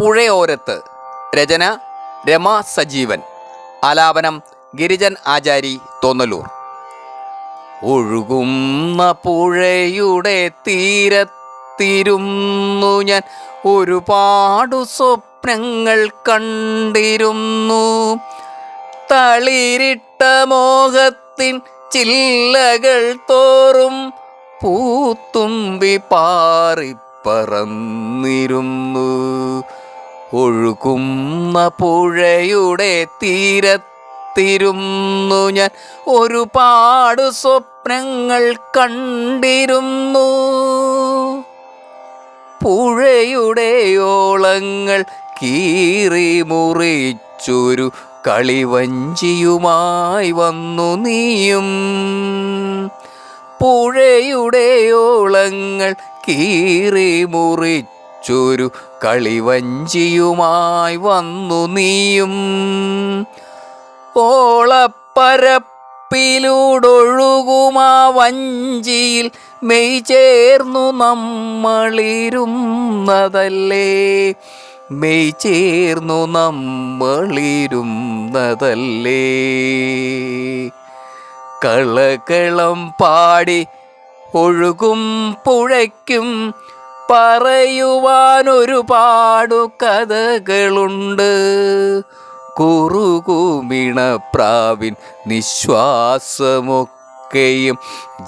പുഴയോരത്ത് രചന രമ സജീവൻ. ആലാപനം ഗിരിജൻ ആചാരി തോന്നലൂർ. ഒഴുകുന്ന പുഴയുടെ തീരത്തിരുന്നു ഞാൻ. ഒരുപാടു സ്വപ്നങ്ങൾ കണ്ടിരുന്നു. തളിരിട്ട മോഹത്തിൻ ചില്ലകൾ തോറും പൂത്തുമ്പി പാറിപ്പറന്നിരുന്നു. ഒഴുകുന്ന പുഴയുടെ തീരത്തിരുന്നു ഞാൻ. ഒരുപാട് സ്വപ്നങ്ങൾ കണ്ടിരുന്നു. പുഴയുടെ ഓളങ്ങൾ കീറി മുറിച്ചൊരു കളിവഞ്ചിയുമായി വന്നു നീയും. പുഴയുടെ ഓളങ്ങൾ കീറി മുറിച്ചൊരു കളിവഞ്ചിയുമായി വന്നു നീയും. ഓളപ്പരപ്പിലൂടൊഴുകുമാ വഞ്ചിയിൽ മെയ് ചേർന്നു നമ്മളിരുന്നതല്ലേ? മെയ് ചേർന്നു നമ്മളിരുന്നതല്ലേ? കളകളം പാടി ഒഴുകും പുഴയ്ക്കും പറയുവാനൊരുപാടു കഥകളുണ്ട് കുറുകുമിണ പ്രാവിൻ നിശ്വാസമൊക്കെയും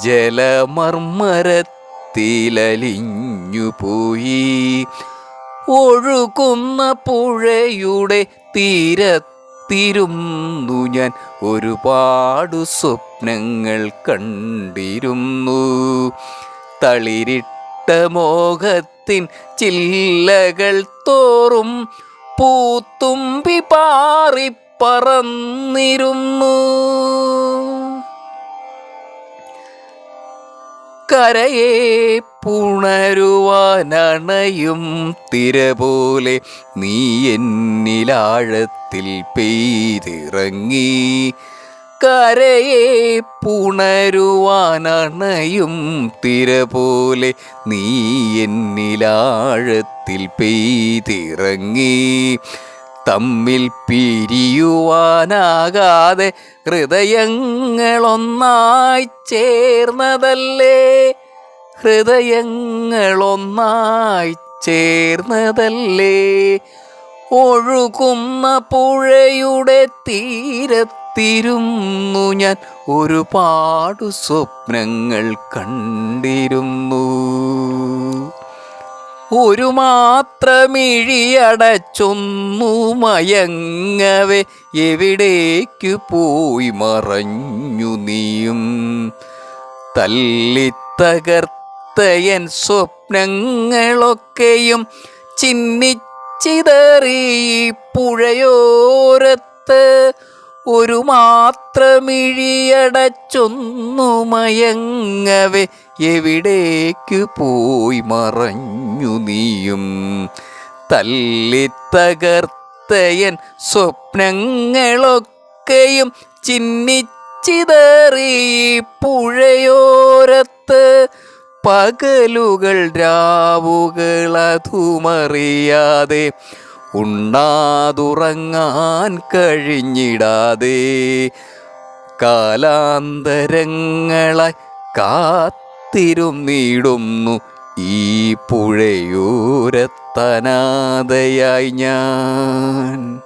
ജലമർമ്മരത്തിലലിഞ്ഞുപോയി. ഒഴുകുന്ന പുഴയുടെ തീരത്തിരുന്നു ഞാൻ. ഒരുപാടു സ്വപ്നങ്ങൾ കണ്ടിരുന്നു. തളിരിട്ട മോഹത്തിൻ ചില്ലകൾ തോറും പൂത്തുമ്പി പാറിപ്പറന്നിരുന്നു. കരയെ പുണരുവാനണയും തിര പോലെ നീ എന്നിലാഴത്തിൽ പെയ്തിറങ്ങി. കരയെ പുണരുവാനണയും തിര പോലെ നീ എന്നിലാഴത്തിൽ പെയ്തിറങ്ങി. തമ്മിൽ പിരിയുവാനാകാതെ ഹൃദയങ്ങളൊന്നായി ചേർന്നതല്ലേ? ഹൃദയങ്ങളൊന്നായി ചേർന്നതല്ലേ? ഒഴുകുന്ന പുഴയുടെ തീരത്തിരുന്നു ഞാൻ. ഒരുപാടു സ്വപ്നങ്ങൾ കണ്ടിരുന്നു. ഒരു മാത്രമിഴിയടച്ചൊന്നു മയങ്ങവേ. എവിടേക്ക് പോയി മറഞ്ഞു നീയും. തല്ലിത്തകർത്തയൻ സ്വപ്നങ്ങളൊക്കെയും ചിന്നിച്ചിതറി പുഴയോരത്ത് ഒരു മാത്രമിഴിയടച്ചൊന്നു മയങ്ങവേ എവിടേക്കു പോയി മറഞ്ഞു നീയും? തല്ലിത്തകർത്തയൻ സ്വപ്നങ്ങളൊക്കെയും ചിന്നിച്ചിതറി പുഴയോരത്ത് പകലുകൾ രാവുകൾ അതുമറിയാതെ ഉണ്ണാതുറങ്ങാൻ കഴിഞ്ഞിടാതെ കാലാന്തരങ്ങളെ കാത്തിരുന്നിടുന്നു ഈ പുഴയൂരത്തനാഥയായി ഞാൻ.